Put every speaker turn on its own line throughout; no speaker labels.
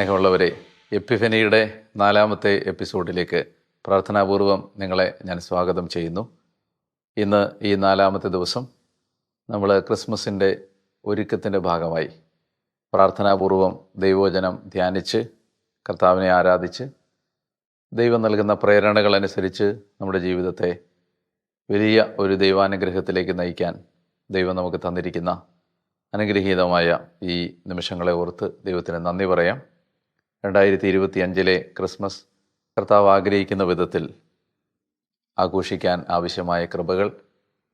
സ്നേഹമുള്ളവരെ എപ്പിഫനിയുടെ നാലാമത്തെ എപ്പിസോഡിലേക്ക് പ്രാർത്ഥനാപൂർവം നിങ്ങളെ ഞാൻ സ്വാഗതം ചെയ്യുന്നു. ഇന്ന് ഈ നാലാമത്തെ ദിവസം നമ്മൾ ക്രിസ്മസിന്റെ ഒരുക്കത്തിന്റെ ഭാഗമായി പ്രാർത്ഥനാപൂർവം ദൈവോചനം ധ്യാനിച്ച് കർത്താവിനെ ആരാധിച്ച് ദൈവം നൽകുന്ന പ്രേരണകൾ അനുസരിച്ച് നമ്മുടെ ജീവിതത്തെ വലിയ ഒരു ദൈവാനുഗ്രഹത്തിലേക്ക് നയിക്കാൻ ദൈവം നമുക്ക് തന്നിരിക്കുന്ന അനുഗ്രഹീതമായ ഈ നിമിഷങ്ങളെ ഓർത്ത് ദൈവത്തിന് നന്ദി പറയാം. രണ്ടായിരത്തി ഇരുപത്തി അഞ്ചിലെ ക്രിസ്മസ് കർത്താവ് ആഗ്രഹിക്കുന്ന വിധത്തിൽ ആഘോഷിക്കാൻ ആവശ്യമായ കൃപകൾ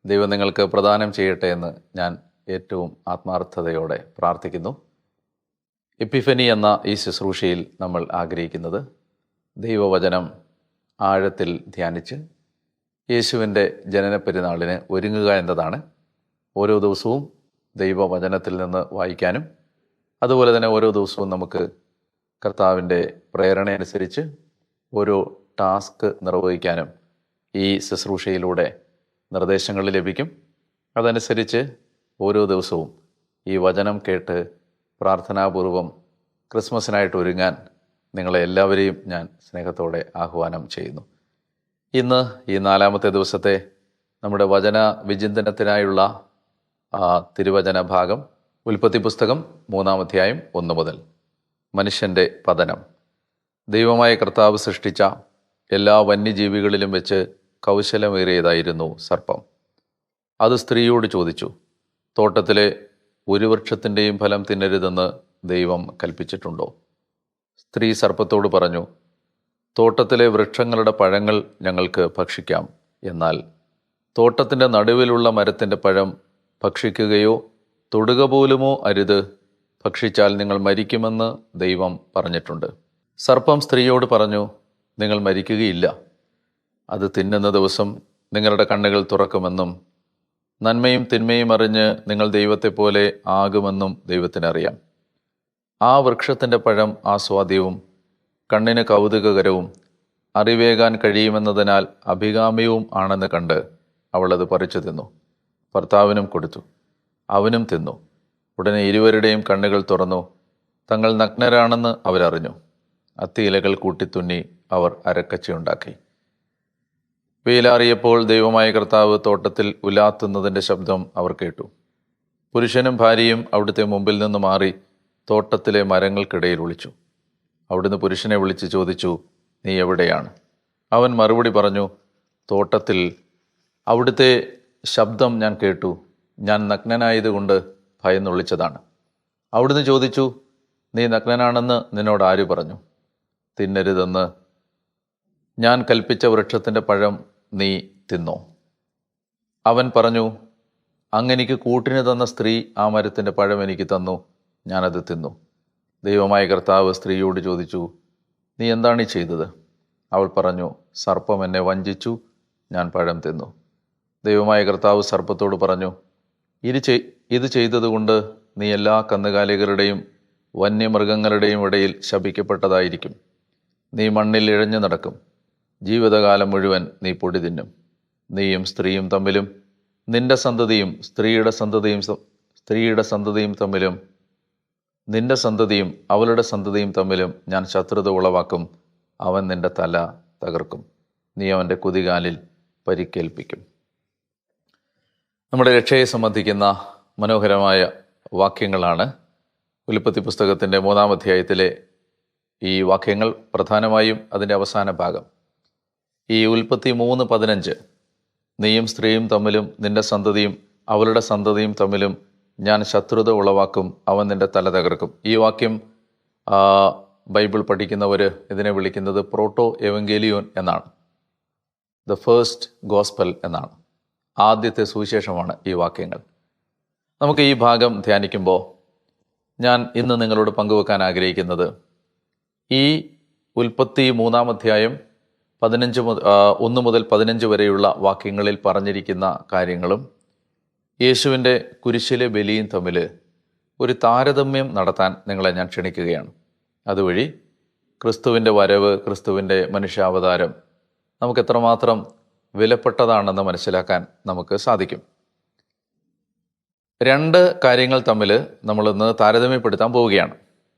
ദൈവം നിങ്ങൾക്ക് പ്രദാനം ചെയ്യട്ടെ എന്ന് ഞാൻ ഏറ്റവും ആത്മാർത്ഥതയോടെ പ്രാർത്ഥിക്കുന്നു. എപ്പിഫനി എന്ന ഈ ശുശ്രൂഷയിൽ നമ്മൾ ആഗ്രഹിക്കുന്നത് ദൈവവചനം ആഴത്തിൽ ധ്യാനിച്ച് യേശുവിന്റെ ജനന പെരുന്നാളിന് ഒരുങ്ങുക എന്നതാണ്. ഓരോ ദിവസവും ദൈവവചനത്തിൽ നിന്ന് വായിക്കാനും അതുപോലെ തന്നെ ഓരോ ദിവസവും നമുക്ക് കർത്താവിന്റെ പ്രേരണ അനുസരിച്ച് ഓരോ ടാസ്ക് നിർവഹിക്കാനും ഈ ശുശ്രൂഷയിലൂടെ നിർദ്ദേശങ്ങൾ ലഭിക്കും. അതനുസരിച്ച് ഓരോ ദിവസവും ഈ വചനം കേട്ട് പ്രാർത്ഥനാപൂർവം ക്രിസ്മസിനായിട്ട് ഒരുങ്ങാൻ നിങ്ങളെ എല്ലാവരെയും ഞാൻ സ്നേഹത്തോടെ ആഹ്വാനം ചെയ്യുന്നു. ഇന്ന് ഈ നാലാമത്തെ ദിവസത്തെ നമ്മുടെ വചന വിചിന്തനത്തിനായുള്ള തിരുവചന ഭാഗം ഉൽപ്പത്തി പുസ്തകം മൂന്നാം അധ്യായം ഒന്ന് മുതൽ. മനുഷ്യന്റെ പതനം. ദൈവമായ കർത്താവ് സൃഷ്ടിച്ച എല്ലാ വന്യജീവികളിലും വെച്ച് കൗശലമേറിയതായിരുന്നു സർപ്പം. അത് സ്ത്രീയോട് ചോദിച്ചു തോട്ടത്തിലെ ഒരു വൃക്ഷത്തിന്റെയും ഫലം തിന്നരുതെന്ന് ദൈവം കൽപ്പിച്ചിട്ടുണ്ടോ? സ്ത്രീ സർപ്പത്തോട് പറഞ്ഞു തോട്ടത്തിലെ വൃക്ഷങ്ങളുടെ പഴങ്ങൾ ഞങ്ങൾക്ക് ഭക്ഷിക്കാം. എന്നാൽ തോട്ടത്തിന്റെ നടുവിലുള്ള മരത്തിന്റെ പഴം ഭക്ഷിക്കുകയോ തൊടുക പോലുമോ അരുത് ഭക്ഷിച്ചാൽ നിങ്ങൾ മരിക്കുമെന്ന് ദൈവം പറഞ്ഞിട്ടുണ്ട്. സർപ്പം സ്ത്രീയോട് പറഞ്ഞു നിങ്ങൾ മരിക്കുകയില്ല. അത് തിന്നുന്ന ദിവസം നിങ്ങളുടെ കണ്ണുകൾ തുറക്കുമെന്നും നന്മയും തിന്മയും അറിഞ്ഞ് നിങ്ങൾ ദൈവത്തെപ്പോലെ ആകുമെന്നും ദൈവത്തിനറിയാം. ആ വൃക്ഷത്തിന്റെ പഴം ആസ്വാദ്യവും കണ്ണിന് കൗതുകകരവും അറിവേകാൻ കഴിയുമെന്നതിനാൽ അഭികാമ്യവും ആണെന്ന് കണ്ട് അവളത് പറിച്ചു തിന്നു ഭർത്താവിനും കൊടുത്തു. അവനും തിന്നു. ഉടനെ ഇരുവരുടെയും കണ്ണുകൾ തുറന്നു. തങ്ങൾ നഗ്നരാണെന്ന് അവരറിഞ്ഞു. അത്തിയിലകൾ കൂട്ടിത്തുന്നി അവർ അരക്കച്ചയുണ്ടാക്കി. വെയിലാറിയപ്പോൾ ദൈവമായ കർത്താവ് തോട്ടത്തിൽ ഉലാത്തുന്നതിന്റെ ശബ്ദം അവർ കേട്ടു. പുരുഷനും ഭാര്യയും അവിടുത്തെ മുമ്പിൽ നിന്ന് മാറി തോട്ടത്തിലെ മരങ്ങൾക്കിടയിൽ ഒളിച്ചു. അവിടുന്ന് പുരുഷനെ വിളിച്ച് ചോദിച്ചു നീ എവിടെയാണ്? അവൻ മറുപടി പറഞ്ഞു തോട്ടത്തിൽ. അവിടുത്തെ ശബ്ദം ഞാൻ കേട്ടു. ഞാൻ നഗ്നനായതുകൊണ്ട് ഭയന്നൊളിച്ചതാണ് അവിടുന്ന് ചോദിച്ചു നീ നഗ്നനാണെന്ന് നിന്നോട് ആര് പറഞ്ഞു? തിന്നരുതെന്ന്. ഞാൻ കൽപ്പിച്ച വൃക്ഷത്തിന്റെ പഴം നീ തിന്നോ? അവൻ പറഞ്ഞു അങ്ങെനിക്ക് കൂട്ടിന് തന്ന സ്ത്രീ ആ മരത്തിന്റെ പഴം എനിക്ക് തന്നു. ഞാനത് തിന്നു. ദൈവമായ കർത്താവ് സ്ത്രീയോട് ചോദിച്ചു നീ എന്താണ് ഈ ചെയ്തത്? അവൾ പറഞ്ഞു സർപ്പം എന്നെ വഞ്ചിച്ചു ഞാൻ പഴം തിന്നു. ദൈവമായ കർത്താവ് സർപ്പത്തോട് പറഞ്ഞു ഇത് ചെയ് ഇത് ചെയ്തതുകൊണ്ട് നീ എല്ലാ കന്നുകാലികളുടെയും വന്യമൃഗങ്ങളുടെയും ഇടയിൽ ശപിക്കപ്പെട്ടതായിരിക്കും. നീ മണ്ണിൽ ഇഴഞ്ഞു നടക്കും. ജീവിതകാലം മുഴുവൻ നീ പൊടി തിന്നും. നീയും സ്ത്രീയും തമ്മിലും നിന്റെ സന്തതിയും സ്ത്രീയുടെ സന്തതിയും സ്ത്രീയുടെ സന്തതിയും തമ്മിലും നിന്റെ സന്തതിയും അവളുടെ സന്തതിയും തമ്മിലും ഞാൻ ശത്രുത ഉളവാക്കും. അവൻ നിന്റെ തല തകർക്കും. നീ അവന്റെ കുതികാലിൽ പരിക്കേൽപ്പിക്കും. നമ്മുടെ രക്ഷയെ സംബന്ധിക്കുന്ന മനോഹരമായ വാക്യങ്ങളാണ് ഉൽപ്പത്തി പുസ്തകത്തിന്റെ മൂന്നാം അധ്യായത്തിലെ ഈ വാക്യങ്ങൾ പ്രധാനമായും അതിന്റെ അവസാന ഭാഗം. ഈ ഉൽപ്പത്തി മൂന്ന് പതിനഞ്ച് നീയും സ്ത്രീയും തമ്മിലും നിന്റെ സന്തതിയും അവളുടെ സന്തതിയും തമ്മിലും ഞാൻ ശത്രുത ഉളവാക്കും അവൻ നിന്റെ തല തകർക്കും. ഈ വാക്യം ബൈബിൾ പഠിക്കുന്നവർ ഇതിനെ വിളിക്കുന്നത് പ്രോട്ടോ എവങ്കേലിയോൻ എന്നാണ്. ദ ഫേസ്റ്റ് ഗോസ്പൽ എന്നാണ്. ആദ്യത്തെ സുവിശേഷമാണ് ഈ വാക്യങ്ങൾ. നമുക്ക് ഈ ഭാഗം ധ്യാനിക്കുമ്പോൾ ഞാൻ ഇന്ന് നിങ്ങളോട് പങ്കുവെക്കാൻ ആഗ്രഹിക്കുന്നത് ഈ ഉൽപ്പത്തി മൂന്നാം അധ്യായം പതിനഞ്ച് മുതൽ ഒന്ന് മുതൽ പതിനഞ്ച് വരെയുള്ള വാക്യങ്ങളിൽ പറഞ്ഞിരിക്കുന്ന കാര്യങ്ങളും യേശുവിന്റെ കുരിശിലെ ബലിയും തമ്മിൽ ഒരു താരതമ്യം നടത്താൻ നിങ്ങളെ ഞാൻ ക്ഷണിക്കുകയാണ്. അതുവഴി ക്രിസ്തുവിന്റെ വരവ് ക്രിസ്തുവിന്റെ മനുഷ്യാവതാരം നമുക്ക് എത്രമാത്രം വിലപ്പെട്ടതാണെന്ന് മനസ്സിലാക്കാൻ നമുക്ക് സാധിക്കും. രണ്ട് കാര്യങ്ങൾ തമ്മിൽ നമ്മളിന്ന് താരതമ്യപ്പെടുത്താൻ പോവുകയാണ്.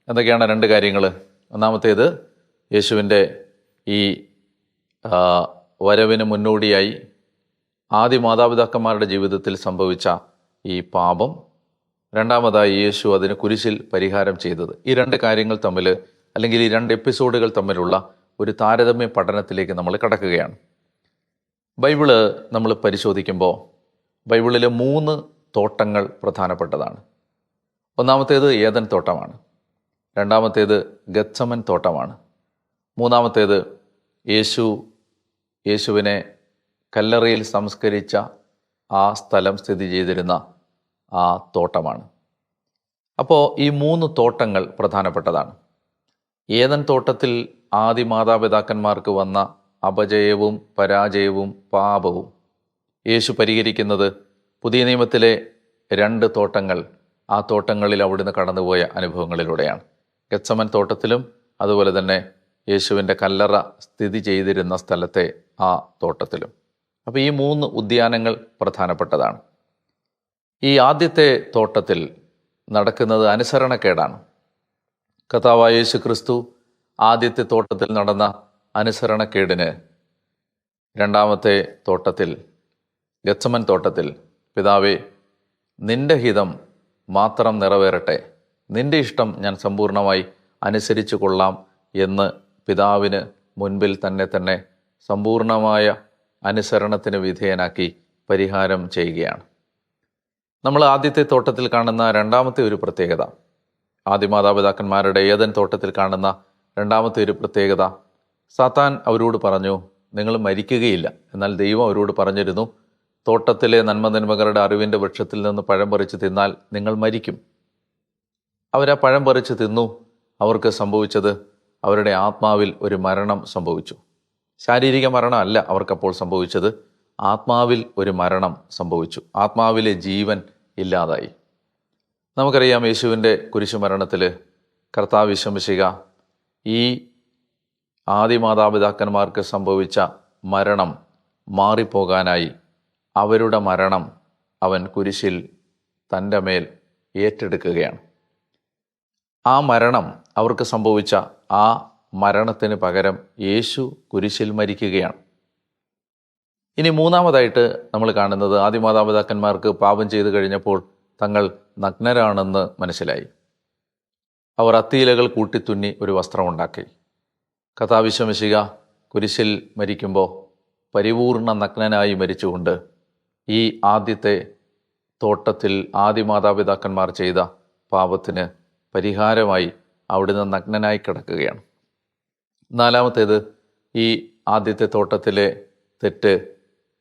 എന്തൊക്കെയാണ് രണ്ട് കാര്യങ്ങൾ? ഒന്നാമത്തേത് യേശുവിന്റെ ഈ വരവിന് മുന്നോടിയായി ആദ്യ മാതാപിതാക്കന്മാരുടെ ജീവിതത്തിൽ സംഭവിച്ച ഈ പാപം. രണ്ടാമതായി യേശു അതിന് കുരിശിൽ പരിഹാരം ചെയ്തത്. ഈ രണ്ട് കാര്യങ്ങൾ തമ്മിൽ അല്ലെങ്കിൽ ഈ രണ്ട് എപ്പിസോഡുകൾ തമ്മിലുള്ള ഒരു താരതമ്യ പഠനത്തിലേക്ക് നമ്മൾ കടക്കുകയാണ്. ബൈബിൾ നമ്മൾ പരിശോധിക്കുമ്പോൾ ബൈബിളിലെ മൂന്ന് തോട്ടങ്ങൾ പ്രധാനപ്പെട്ടതാണ്. ഒന്നാമത്തേത് ഏതൻ തോട്ടമാണ്. രണ്ടാമത്തേത് ഗച്ചമൻ തോട്ടമാണ്. മൂന്നാമത്തേത് യേശു യേശുവിനെ കല്ലറയിൽ സംസ്കരിച്ച ആ സ്ഥലം സ്ഥിതി ചെയ്തിരുന്ന ആ തോട്ടമാണ്. അപ്പോൾ ഈ മൂന്ന് തോട്ടങ്ങൾ പ്രധാനപ്പെട്ടതാണ്. ഏതൻ തോട്ടത്തിൽ ആദി മാതാപിതാക്കന്മാർക്ക് വന്ന അപജയവും പരാജയവും പാപവും. യേശു പരിഹരിക്കുന്നത് പുതിയ നിയമത്തിലെ രണ്ട് തോട്ടങ്ങൾ. ആ തോട്ടങ്ങളിൽ അവിടുന്ന് കടന്നുപോയ അനുഭവങ്ങളിലൂടെയാണ്. ഗച്ചമൻ തോട്ടത്തിലും അതുപോലെ തന്നെ യേശുവിന്റെ കല്ലറ സ്ഥിതി ചെയ്തിരുന്ന സ്ഥലത്തെ ആ തോട്ടത്തിലും. അപ്പോൾ ഈ മൂന്ന് ഉദ്യാനങ്ങൾ പ്രധാനപ്പെട്ടതാണ്. ഈ ആദ്യത്തെ തോട്ടത്തിൽ നടക്കുന്നത് അനുസരണക്കേടാണ്. കഥാവായ യേശു ക്രിസ്തു ആദ്യത്തെ തോട്ടത്തിൽ നടന്ന അനുസരണക്കേടിന് രണ്ടാമത്തെ തോട്ടത്തിൽ ഗച്ചമൻ തോട്ടത്തിൽ പിതാവേ നിന്റെ ഹിതം മാത്രം നിറവേറട്ടെ. നിന്റെ ഇഷ്ടം ഞാൻ സമ്പൂർണമായി അനുസരിച്ചു കൊള്ളാം എന്ന് പിതാവിന് മുൻപിൽ തന്നെ തന്നെ സമ്പൂർണമായ അനുസരണത്തിന് വിധേയനാക്കി പരിഹാരം ചെയ്യുകയാണ്. നമ്മൾ ആദ്യത്തെ തോട്ടത്തിൽ കാണുന്ന രണ്ടാമത്തെ ഒരു പ്രത്യേകത ആദ്യ മാതാപിതാക്കന്മാരുടെ ഏതൻ തോട്ടത്തിൽ കാണുന്ന രണ്ടാമത്തെ ഒരു പ്രത്യേകത സാത്താൻ അവരോട് പറഞ്ഞു നിങ്ങൾ മരിക്കുകയില്ല. എന്നാൽ ദൈവം അവരോട് പറഞ്ഞിരുന്നു തോട്ടത്തിലെ നന്മനന്മകളുടെ അറിവിന്റെ വൃക്ഷത്തിൽ നിന്ന് പഴം പറിച്ച് തിന്നാൽ നിങ്ങൾ മരിക്കും. അവരാ പഴം പറിച്ച് തിന്നു. അവർക്ക് സംഭവിച്ചത് അവരുടെ ആത്മാവിൽ ഒരു മരണം സംഭവിച്ചു. ശാരീരിക മരണമല്ല അവർക്കപ്പോൾ സംഭവിച്ചത്. ആത്മാവിൽ ഒരു മരണം സംഭവിച്ചു. ആത്മാവിലെ ജീവൻ ഇല്ലാതായി. നമുക്കറിയാം യേശുവിന്റെ കുരിശുമരണത്തിൽ കർത്താവ് വിശംസിക ഈ ആദി മാതാപിതാക്കന്മാർക്ക് സംഭവിച്ച മരണം മാറിപ്പോകാനായി അവരുടെ മരണം അവൻ കുരിശിൽ തന്റെ മേൽ ഏറ്റെടുക്കുകയാണ്. ആ മരണം അവർക്ക് സംഭവിച്ച ആ മരണത്തിന് പകരം യേശു കുരിശിൽ മരിക്കുകയാണ്. ഇനി മൂന്നാമതായിട്ട് നമ്മൾ കാണുന്നത് ആദ്യ മാതാപിതാക്കന്മാർക്ക് പാപം ചെയ്തു കഴിഞ്ഞപ്പോൾ തങ്ങൾ നഗ്നരാണെന്ന് മനസ്സിലായി. അവർ അത്തിയിലകൾ കൂട്ടിത്തുന്നി ഒരു വസ്ത്രമുണ്ടാക്കി കഥാവിശ്വമിശിക കുരിശിൽ മരിക്കുമ്പോൾ പരിപൂർണ നഗ്നനായി മരിച്ചുകൊണ്ട് ഈ ആദ്യത്തെ തോട്ടത്തിൽ ആദ്യ മാതാപിതാക്കന്മാർ ചെയ്ത പാപത്തിന് പരിഹാരമായി അവിടുന്ന് നഗ്നനായി കിടക്കുകയാണ്. നാലാമത്തേത് ഈ ആദ്യത്തെ തോട്ടത്തിലെ തെറ്റ്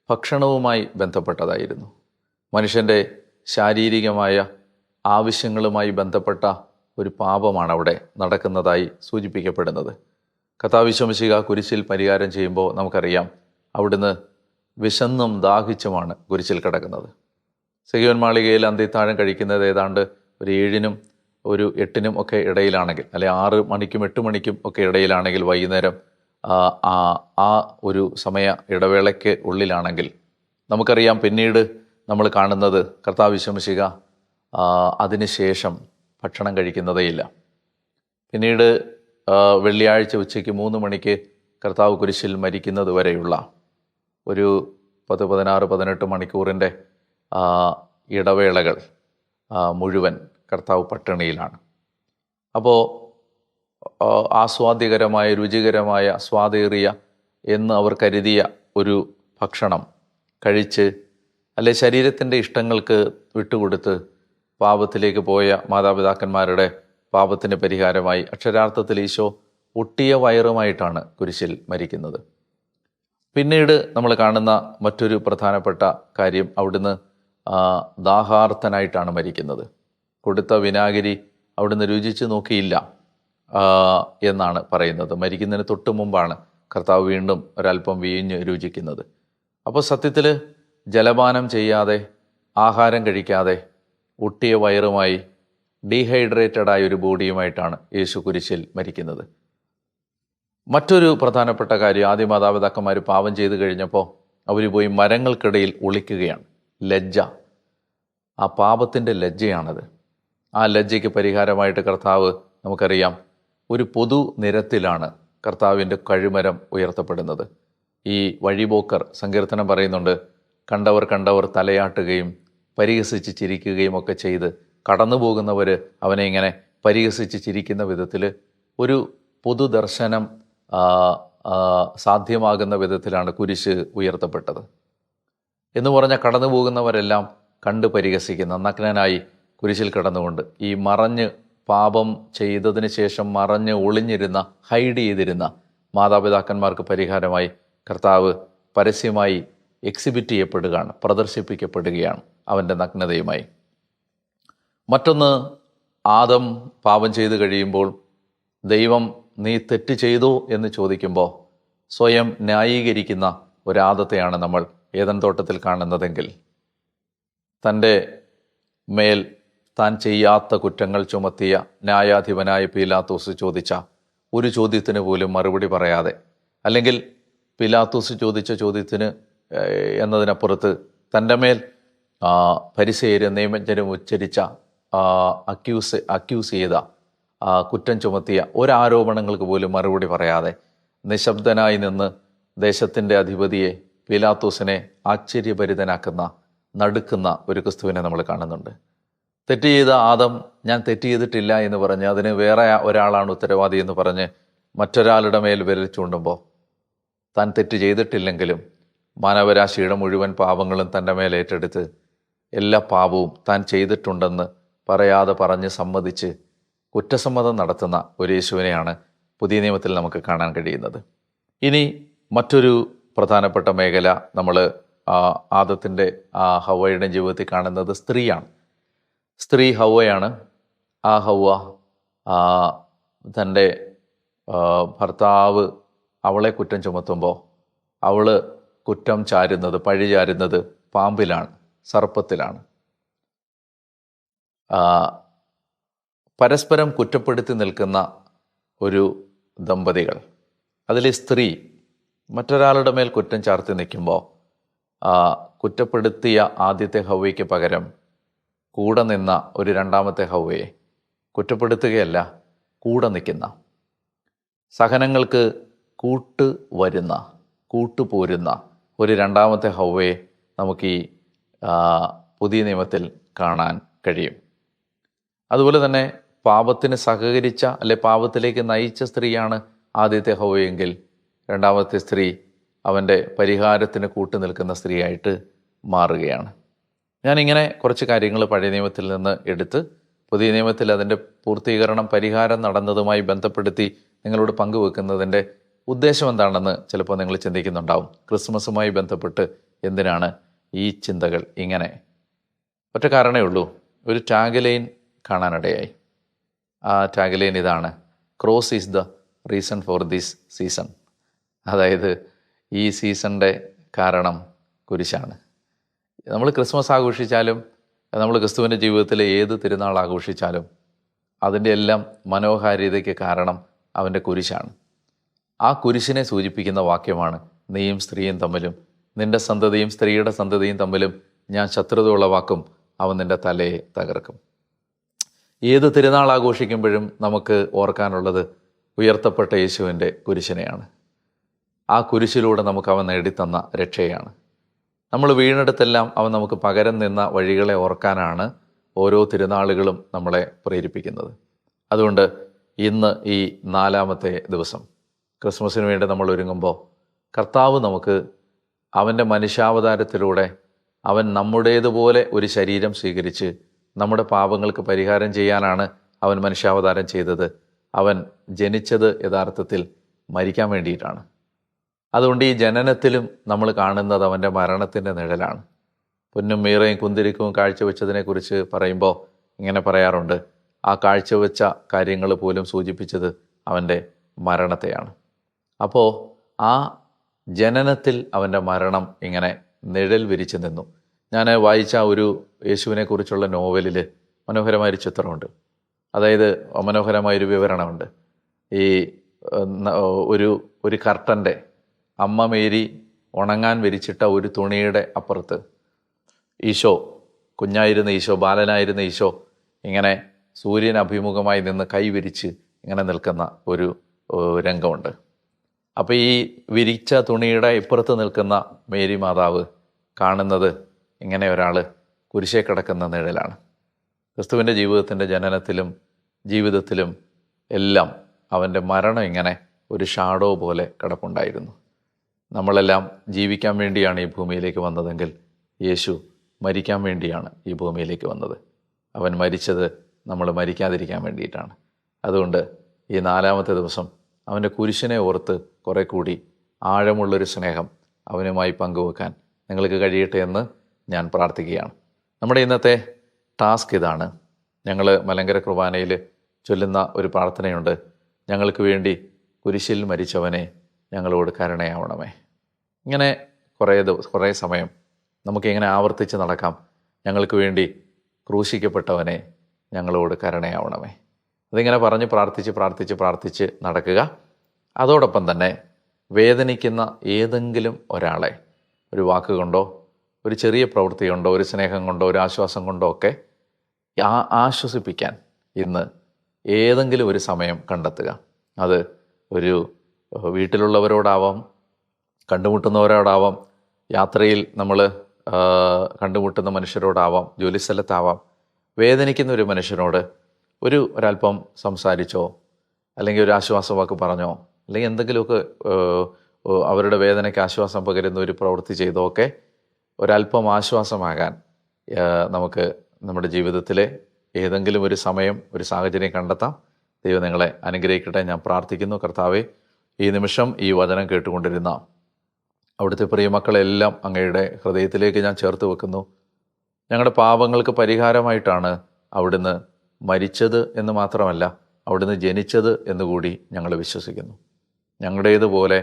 ഭക്ഷണവുമായി ബന്ധപ്പെട്ടതായിരുന്നു. മനുഷ്യന്റെ ശാരീരികമായ ആവശ്യങ്ങളുമായി ബന്ധപ്പെട്ട ഒരു പാപമാണ് അവിടെ നടക്കുന്നതായി സൂചിപ്പിക്കപ്പെടുന്നത്. കഥാവിശ്വമിശിക കുരിശിൽ പരിഹാരം ചെയ്യുമ്പോൾ നമുക്കറിയാം അവിടുന്ന് വിശന്നും ദാഹിച്ചുമാണ് കുരിശിൽ കിടക്കുന്നത്. സിഗിയോൻ മാളികയിൽ അന്തിത്താഴം കഴിക്കുന്നത് ഏതാണ്ട് ഒരു ഏഴിനും ഒരു എട്ടിനും ഒക്കെ ഇടയിലാണെങ്കിൽ അല്ലെ ആറ് മണിക്കും എട്ട് മണിക്കും ഒക്കെ ഇടയിലാണെങ്കിൽ വൈകുന്നേരം ആ, ഒരു സമയ ഇടവേളയ്ക്ക് ഉള്ളിലാണെങ്കിൽ നമുക്കറിയാം പിന്നീട് നമ്മൾ കാണുന്നത് കർത്താവ് വിശ്വസിക അതിനുശേഷം ഭക്ഷണം കഴിക്കുന്നതേയില്ല. പിന്നീട് വെള്ളിയാഴ്ച ഉച്ചയ്ക്ക് മൂന്ന് മണിക്ക് കർത്താവ് കുരിശിൽ മരിക്കുന്നത് വരെയുള്ള ഒരു പത്ത് പതിനാറ് പതിനെട്ട് മണിക്കൂറിന്റെ ഇടവേളകൾ മുഴുവൻ കർത്താവ് പട്ടിണിയിലാണ്. അപ്പോൾ ആസ്വാദ്യകരമായ രുചികരമായ സ്വാദേറിയ എന്ന് അവർ കരുതിയ ഒരു ഭക്ഷണം കഴിച്ച് അല്ലെ ശരീരത്തിന്റെ ഇഷ്ടങ്ങൾക്ക് വിട്ടുകൊടുത്ത് പാപത്തിലേക്ക് പോയ മാതാപിതാക്കന്മാരുടെ പാപത്തിന് പരിഹാരമായി അക്ഷരാർത്ഥത്തിൽ ഈശോ ഒട്ടിയ വയറുമായിട്ടാണ് കുരിശിൽ മരിക്കുന്നത്. പിന്നീട് നമ്മൾ കാണുന്ന മറ്റൊരു പ്രധാനപ്പെട്ട കാര്യം അവിടുന്ന് ദാഹാർത്ഥനായിട്ടാണ് മരിക്കുന്നത്. കൊടുത്ത വിനാഗിരി അവിടുന്ന് രുചിച്ച് നോക്കിയില്ല എന്നാണ് പറയുന്നത്. മരിക്കുന്നതിന് തൊട്ട് മുമ്പാണ് കർത്താവ് വീണ്ടും ഒരല്പം വീഞ്ഞ് രുചിക്കുന്നത്. അപ്പോൾ സത്യത്തിൽ ജലപാനം ചെയ്യാതെ ആഹാരം കഴിക്കാതെ ഒട്ടിയ വയറുമായി ഡീഹൈഡ്രേറ്റഡ് ആയ ഒരു ബോഡിയുമായിട്ടാണ് യേശു കുരിശിൽ മരിക്കുന്നത്. മറ്റൊരു പ്രധാനപ്പെട്ട കാര്യം ആദ്യ മാതാപിതാക്കന്മാർ പാപം ചെയ്തു കഴിഞ്ഞപ്പോൾ അവർ പോയി മരങ്ങൾക്കിടയിൽ ഒളിക്കുകയാണ്. ലജ്ജ. ആ പാപത്തിന്റെ ലജ്ജയാണത്. ആ ലജ്ജയ്ക്ക് പരിഹാരമായിട്ട് കർത്താവ് നമുക്കറിയാം ഒരു പൊതു നിരത്തിലാണ് കർത്താവിന്റെ കഴിമരം ഉയർത്തപ്പെടുന്നത്. ഈ വഴിപോക്കർ സങ്കീർത്തനം പറയുന്നുണ്ട് കണ്ടവർ കണ്ടവർ തലയാട്ടുകയും പരിഹസിച്ച് ചിരിക്കുകയും ഒക്കെ ചെയ്ത് കടന്നു പോകുന്നവർ അവനെ ഇങ്ങനെ പരിഹസിച്ച് ചിരിക്കുന്ന വിധത്തിൽ ഒരു പൊതുദർശനം സാധ്യമാകുന്ന വിധത്തിലാണ് കുരിശ് ഉയർത്തപ്പെട്ടത്. എന്ന് പറഞ്ഞ കടന്നു പോകുന്നവരെല്ലാം കണ്ട് പരിഹസിക്കുന്ന നഗ്നനായി കുരിശിൽ കിടന്നുകൊണ്ട് ഈ മറഞ്ഞ് പാപം ചെയ്തതിന് ശേഷം മറഞ്ഞ് ഒളിഞ്ഞിരുന്ന ഹൈഡ് ചെയ്തിരുന്ന മാതാപിതാക്കന്മാർക്ക് പരിഹാരമായി കർത്താവ് പരസ്യമായി എക്സിബിറ്റ് ചെയ്യപ്പെടുകയാണ് പ്രദർശിപ്പിക്കപ്പെടുകയാണ് അവന്റെ നഗ്നതയുമായി. മറ്റൊന്ന് ആദം പാപം ചെയ്തു കഴിയുമ്പോൾ ദൈവം നീ തെറ്റ് ചെയ്തു എന്ന് ചോദിക്കുമ്പോൾ സ്വയം ന്യായീകരിക്കുന്ന ഒരാദത്തെയാണ് നമ്മൾ ഏതൻ തോട്ടത്തിൽ കാണുന്നതെങ്കിൽ. തന്റെ മേൽ താൻ ചെയ്യാത്ത കുറ്റങ്ങൾ ചുമത്തിയ ന്യായാധിപനായ പീലാത്തൂസ് ചോദിച്ച ഒരു ചോദ്യത്തിന് പോലും മറുപടി പറയാതെ അല്ലെങ്കിൽ പിലാത്തൂസ് ചോദിച്ച ചോദ്യത്തിന് എന്നതിനപ്പുറത്ത് തന്റെ മേൽ പരിസേര് നിയമജ്ഞരും ഉച്ചരിച്ച അക്യൂസ് അക്യൂസ് ചെയ്ത കുറ്റം ചുമത്തിയ ഒരാരോപണങ്ങൾക്ക് പോലും മറുപടി പറയാതെ നിശബ്ദനായി നിന്ന് ദേശത്തിന്റെ അധിപതിയെ പീലാത്തോസിനെ ആശ്ചര്യഭരിതനാക്കുന്ന നടുക്കുന്ന ഒരു ക്രിസ്തുവിനെ നമ്മൾ കാണുന്നുണ്ട്. തെറ്റ് ചെയ്ത ആദം ഞാൻ തെറ്റ് ചെയ്തിട്ടില്ല എന്ന് പറഞ്ഞ് അതിന് വേറെ ഒരാളാണ് ഉത്തരവാദി എന്ന് പറഞ്ഞ് മറ്റൊരാളുടെ മേൽ വിരൽ ചൂണ്ടുമ്പോൾ താൻ തെറ്റ് ചെയ്തിട്ടില്ലെങ്കിലും മാനവരാശിയുടെ മുഴുവൻ പാപങ്ങളും തന്റെ മേൽ ഏറ്റെടുത്ത് എല്ലാ പാപവും താൻ ചെയ്തിട്ടുണ്ടെന്ന് പറയാതെ പറഞ്ഞ് സമ്മതിച്ച് കുറ്റസമ്മതം നടത്തുന്ന ഒരു യേശുവിനെയാണ് പുതിയ നിയമത്തിൽ നമുക്ക് കാണാൻ കഴിയുന്നത്. ഇനി മറ്റൊരു പ്രധാനപ്പെട്ട മേഖല നമ്മൾ ആദത്തിന്റെ ആ ഹവയുടെ ജീവിതത്തിൽ കാണുന്നത് സ്ത്രീയാണ്. സ്ത്രീ ഹൗവയാണ് ആ ഹൗവ തന്റെ ഭർത്താവ് അവളെ കുറ്റം ചുമത്തുമ്പോൾ അവൾ കുറ്റം ചാരുന്നത് പഴി ചാരുന്നത് പാമ്പിലാണ് സർപ്പത്തിലാണ്. പരസ്പരം കുറ്റപ്പെടുത്തി നിൽക്കുന്ന ഒരു ദമ്പതികൾ. അതിലെ സ്ത്രീ മറ്റൊരാളുടെ മേൽ കുറ്റം ചാർത്തി നിൽക്കുമ്പോൾ കുറ്റപ്പെടുത്തിയ ആദ്യത്തെ ഹൗവയ്ക്ക് പകരം കൂടെ നിന്ന ഒരു രണ്ടാമത്തെ ഹൗവയെ കുറ്റപ്പെടുത്തുകയല്ല കൂടെ നിൽക്കുന്ന. സഹനങ്ങൾക്ക് കൂട്ട് വരുന്ന കൂട്ടുപോരുന്ന ഒരു രണ്ടാമത്തെ ഹൗവയെ നമുക്ക് ഈ പുതിയ നിയമത്തിൽ കാണാൻ കഴിയും. അതുപോലെ തന്നെ പാപത്തിന് സഹകരിച്ച അല്ലെ പാപത്തിലേക്ക് നയിച്ച സ്ത്രീയാണ് ആദ്യത്തെ ഹോവയെങ്കിൽ രണ്ടാമത്തെ സ്ത്രീ അവന്റെ പരിഹാരത്തിന് കൂട്ടു നിൽക്കുന്ന സ്ത്രീയായിട്ട് മാറുകയാണ്. ഞാനിങ്ങനെ കുറച്ച് കാര്യങ്ങൾ പഴയ നിയമത്തിൽ നിന്ന് എടുത്ത് പുതിയ നിയമത്തിൽ അതിന്റെ പൂർത്തീകരണം പരിഹാരം നടന്നതുമായി ബന്ധപ്പെടുത്തി നിങ്ങളോട് പങ്കുവെക്കുന്നതിന്റെ ഉദ്ദേശം എന്താണെന്ന് ചിലപ്പോൾ നിങ്ങൾ ചിന്തിക്കുന്നുണ്ടാവും. ക്രിസ്മസുമായി ബന്ധപ്പെട്ട് എന്തിനാണ് ഈ ചിന്തകൾ ഇങ്ങനെ? ഒറ്റ കാരണമേ ഉള്ളൂ. ഒരു ടാഗ് കാണാനിടയായി. ആ ടാഗ്ലൈൻ ഇതാണ് cross is the reason for this season അതായത് ഈ സീസണിന്റെ കാരണം കുരിശാണ്. നമ്മൾ ക്രിസ്മസ് ആഘോഷിച്ചാലും നമ്മൾ ക്രിസ്തുവിന്റെ ജീവിതത്തിലെ ഏത് തിരുനാൾ ആഘോഷിച്ചാലും അതിന്റെ എല്ലാം മനോഹാരിതയ്ക്ക് കാരണം അവന്റെ കുരിശാണ്. ആ കുരിശിനെ സൂചിപ്പിക്കുന്ന വാക്യമാണ് നീയും സ്ത്രീയും തമ്മിലും നിന്റെ സന്തതിയും സ്ത്രീയുടെ സന്തതിയും തമ്മിലും ഞാൻ ശത്രുത ഉളവാക്കും അവൻ നിന്റെ തലയെ തകർക്കും. ഏത് തിരുനാൾ ആഘോഷിക്കുമ്പോഴും നമുക്ക് ഓർക്കാനുള്ളത് ഉയർത്തപ്പെട്ട യേശുവിന്റെ കുരിശിനെയാണ്. ആ കുരിശിലൂടെ നമുക്ക് അവൻ നേടിത്തന്ന രക്ഷയാണ്. നമ്മൾ വീണെടുത്തെല്ലാം അവൻ നമുക്ക് പകരം നിന്ന വഴികളെ ഓർക്കാനാണ് ഓരോ തിരുനാളുകളും നമ്മളെ പ്രേരിപ്പിക്കുന്നത്. അതുകൊണ്ട് ഇന്ന് ഈ നാലാമത്തെ ദിവസം ക്രിസ്മസിന് വേണ്ടി നമ്മൾ ഒരുങ്ങുമ്പോൾ കർത്താവ് നമുക്ക് അവന്റെ മനുഷ്യാവതാരത്തിലൂടെ അവൻ നമ്മുടേതുപോലെ ഒരു ശരീരം സ്വീകരിച്ച് നമ്മുടെ പാപങ്ങൾക്ക് പരിഹാരം ചെയ്യാനാണ് അവൻ മനുഷ്യാവതാരം ചെയ്തത്. അവൻ ജനിച്ചത് യഥാർത്ഥത്തിൽ മരിക്കാൻ വേണ്ടിയിട്ടാണ്. അതുകൊണ്ട് ഈ ജനനത്തിലും നമ്മൾ കാണുന്നത് അവന്റെ മരണത്തിന്റെ നിഴലാണ്. പൊന്നും മീറയും കുന്തിരിക്കവും കാഴ്ചവെച്ചതിനെക്കുറിച്ച് പറയുമ്പോൾ ഇങ്ങനെ പറയാറുണ്ട് ആ കാഴ്ചവെച്ച കാര്യങ്ങൾ പോലും സൂചിപ്പിച്ചത് അവന്റെ മരണത്തെയാണ്. അപ്പോൾ ആ ജനനത്തിൽ അവന്റെ മരണം ഇങ്ങനെ നിഴൽ വിരിച്ചു നിന്നു. ഞാൻ വായിച്ച ഒരു യേശുവിനെക്കുറിച്ചുള്ള നോവലിൽ മനോഹരമായൊരു ചിത്രമുണ്ട്. അതായത് മനോഹരമായൊരു വിവരണമുണ്ട്. ഈ ഒരു ഒരു കർട്ടന്റെ അമ്മ മേരി ഉണങ്ങാൻ വിരിച്ചിട്ട ഒരു തുണിയുടെ അപ്പുറത്ത് ഈശോ കുഞ്ഞായിരുന്ന ഈശോ ബാലനായിരുന്ന ഈശോ ഇങ്ങനെ സൂര്യൻ അഭിമുഖമായി നിന്ന് കൈവിരിച്ച് ഇങ്ങനെ നിൽക്കുന്ന ഒരു രംഗമുണ്ട്. അപ്പോൾ ഈ വിരിച്ച തുണിയുടെ ഇപ്പുറത്ത് നിൽക്കുന്ന മേരി മാതാവ് കാണുന്നത് ഇങ്ങനെ ഒരാൾ കുരിശേ കിടക്കുന്ന നിഴലാണ്. ക്രിസ്തുവിന്റെ ജീവിതത്തിന്റെ ജനനത്തിലും ജീവിതത്തിലും എല്ലാം അവന്റെ മരണം ഇങ്ങനെ ഒരു ഷാഡോ പോലെ കിടപ്പുണ്ടായിരുന്നു. നമ്മളെല്ലാം ജീവിക്കാൻ വേണ്ടിയാണ് ഈ ഭൂമിയിലേക്ക് വന്നതെങ്കിൽ യേശു മരിക്കാൻ വേണ്ടിയാണ് ഈ ഭൂമിയിലേക്ക് വന്നത്. അവൻ മരിച്ചത് നമ്മൾ മരിക്കാതിരിക്കാൻ വേണ്ടിയിട്ടാണ്. അതുകൊണ്ട് ഈ നാലാമത്തെ ദിവസം അവന്റെ കുരിശിനെ ഓർത്ത് കുറെ കൂടി ആഴമുള്ളൊരു സ്നേഹം അവനുമായി പങ്കുവെക്കാൻ നിങ്ങൾക്ക് കഴിയട്ടെ എന്ന് ഞാൻ പ്രാർത്ഥിക്കുകയാണ്. നമ്മുടെ ഇന്നത്തെ ടാസ്ക് ഇതാണ്. ഞങ്ങൾ മലങ്കര കുർബാനയിൽ ചൊല്ലുന്ന ഒരു പ്രാർത്ഥനയുണ്ട്. ഞങ്ങൾക്ക് വേണ്ടി കുരിശിൽ മരിച്ചവനെ ഞങ്ങളോട് കരുണയാവണമേ. ഇങ്ങനെ കുറേ ദിവസം കുറേ സമയം നമുക്കിങ്ങനെ ആവർത്തിച്ച് നടക്കാം. ഞങ്ങൾക്ക് വേണ്ടി ക്രൂശിക്കപ്പെട്ടവനെ ഞങ്ങളോട് കരുണയാവണമേ. അതിങ്ങനെ പറഞ്ഞ് പ്രാർത്ഥിച്ച് പ്രാർത്ഥിച്ച് പ്രാർത്ഥിച്ച് നടക്കുക. അതോടൊപ്പം തന്നെ വേദനിക്കുന്ന ഏതെങ്കിലും ഒരാളെ ഒരു വാക്ക് കൊണ്ടോ ഒരു ചെറിയ പ്രവൃത്തി കൊണ്ടോ ഒരു സ്നേഹം കൊണ്ടോ ഒരു ആശ്വാസം കൊണ്ടോ ഒക്കെ ആ ആശ്വസിപ്പിക്കാൻ ഇന്ന് ഏതെങ്കിലും ഒരു സമയം കണ്ടെത്തുക. അത് ഒരു വീട്ടിലുള്ളവരോടാവാം കണ്ടുമുട്ടുന്നവരോടാവാം യാത്രയിൽ നമ്മൾ കണ്ടുമുട്ടുന്ന മനുഷ്യരോടാവാം ജോലിസ്ഥലത്താവാം വേദനിക്കുന്ന ഒരു മനുഷ്യനോട് ഒരു ഒരല്പം സംസാരിച്ചോ അല്ലെങ്കിൽ ഒരു ആശ്വാസ വാക്ക് പറഞ്ഞോ അല്ലെങ്കിൽ എന്തെങ്കിലുമൊക്കെ അവരുടെ വേദനയ്ക്ക് ആശ്വാസം പകരുന്ന ഒരു പ്രവൃത്തി ചെയ്തോ ഒക്കെ ഒരല്പം ആശ്വാസമാകാൻ നമുക്ക് നമ്മുടെ ജീവിതത്തിലെ ഏതെങ്കിലും ഒരു സമയം ഒരു സാഹചര്യം കണ്ടെത്താം. ദൈവം നിങ്ങളെ അനുഗ്രഹിക്കട്ടെ. ഞാൻ പ്രാർത്ഥിക്കുന്നു. കർത്താവെ ഈ നിമിഷം ഈ വചനം കേട്ടുകൊണ്ടിരുന്ന അവിടുത്തെ പ്രിയമക്കളെല്ലാം അങ്ങയുടെ ഹൃദയത്തിലേക്ക് ഞാൻ ചേർത്ത് വെക്കുന്നു. ഞങ്ങളുടെ പാപങ്ങൾക്ക് പരിഹാരമായിട്ടാണ് അവിടുന്ന് മരിച്ചത് എന്ന് മാത്രമല്ല അവിടുന്ന് ജനിച്ചത് എന്നുകൂടി ഞങ്ങൾ വിശ്വസിക്കുന്നു. ഞങ്ങളുടേതുപോലെ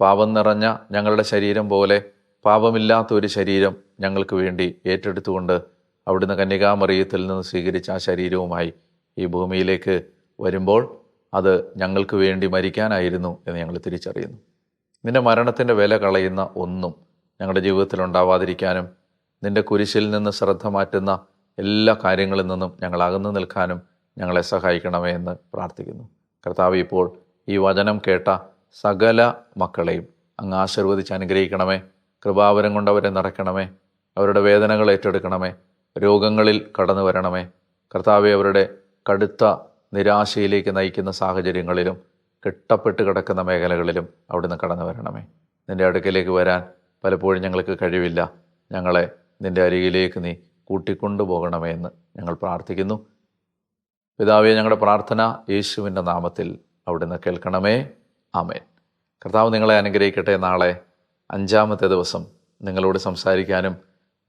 പാപം നിറഞ്ഞ ഞങ്ങളുടെ ശരീരം പോലെ പാപമില്ലാത്ത ഒരു ശരീരം ഞങ്ങൾക്ക് വേണ്ടി ഏറ്റെടുത്തുകൊണ്ട് അവിടുന്ന് കന്യകാമറിയത്തിൽ നിന്ന് സ്വീകരിച്ച ആ ശരീരവുമായി ഈ ഭൂമിയിലേക്ക് വരുമ്പോൾ അത് ഞങ്ങൾക്ക് വേണ്ടി മരിക്കാനായിരുന്നു എന്ന് ഞങ്ങൾ തിരിച്ചറിയുന്നു. നിന്റെ മരണത്തിന്റെ വില കളയുന്ന ഒന്നും ഞങ്ങളുടെ ജീവിതത്തിൽ ഉണ്ടാവാതിരിക്കാനും നിന്റെ കുരിശിൽ നിന്ന് ശ്രദ്ധ മാറ്റുന്ന എല്ലാ കാര്യങ്ങളിൽ നിന്നും ഞങ്ങൾ അകന്നു നിൽക്കാനും ഞങ്ങളെ സഹായിക്കണമേ എന്ന് പ്രാർത്ഥിക്കുന്നു. കർത്താവ് ഇപ്പോൾ ഈ വചനം കേട്ട സകല മക്കളെയും അങ്ങ് ആശീർവദിച്ച് അനുഗ്രഹിക്കണമേ. കൃപാവരം കൊണ്ട് അവരെ നിറയ്ക്കണമേ അവരുടെ വേദനകൾ ഏറ്റെടുക്കണമേ. രോഗങ്ങളിൽ കടന്നു വരണമേ. കർത്താവെ അവരുടെ കടുത്ത നിരാശയിലേക്ക് നയിക്കുന്ന സാഹചര്യങ്ങളിലും കെട്ടപ്പെട്ട് കിടക്കുന്ന മേഖലകളിലും അവിടുന്ന് കടന്നു വരണമേ. നിന്റെ അടുക്കലേക്ക് വരാൻ പലപ്പോഴും ഞങ്ങൾക്ക് കഴിവില്ല. ഞങ്ങളെ നിന്റെ അരികിലേക്ക് നീ കൂട്ടിക്കൊണ്ടു പോകണമേ എന്ന് ഞങ്ങൾ പ്രാർത്ഥിക്കുന്നു. പിതാവെ ഞങ്ങളുടെ പ്രാർത്ഥന യേശുവിന്റെ നാമത്തിൽ അവിടുന്ന് കേൾക്കണമേ. ആമേൻ. കർത്താവ് നിങ്ങളെ അനുഗ്രഹിക്കട്ടെ നാളെ. അഞ്ചാമത്തെ ദിവസം നിങ്ങളോട് സംസാരിക്കാനും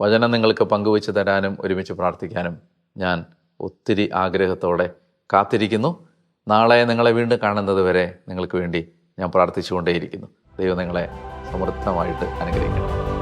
വചനം നിങ്ങൾക്ക് പങ്കുവച്ച് തരാനും ഒരുമിച്ച് പ്രാർത്ഥിക്കാനും ഞാൻ ഒത്തിരി ആഗ്രഹത്തോടെ കാത്തിരിക്കുന്നു. നാളെ നിങ്ങളെ വീണ്ടും കാണുന്നത് വരെ നിങ്ങൾക്ക് വേണ്ടി ഞാൻ പ്രാർത്ഥിച്ചുകൊണ്ടേയിരിക്കുന്നു. ദൈവം നിങ്ങളെ സമൃദ്ധമായിട്ട് അനുഗ്രഹിക്കട്ടെ.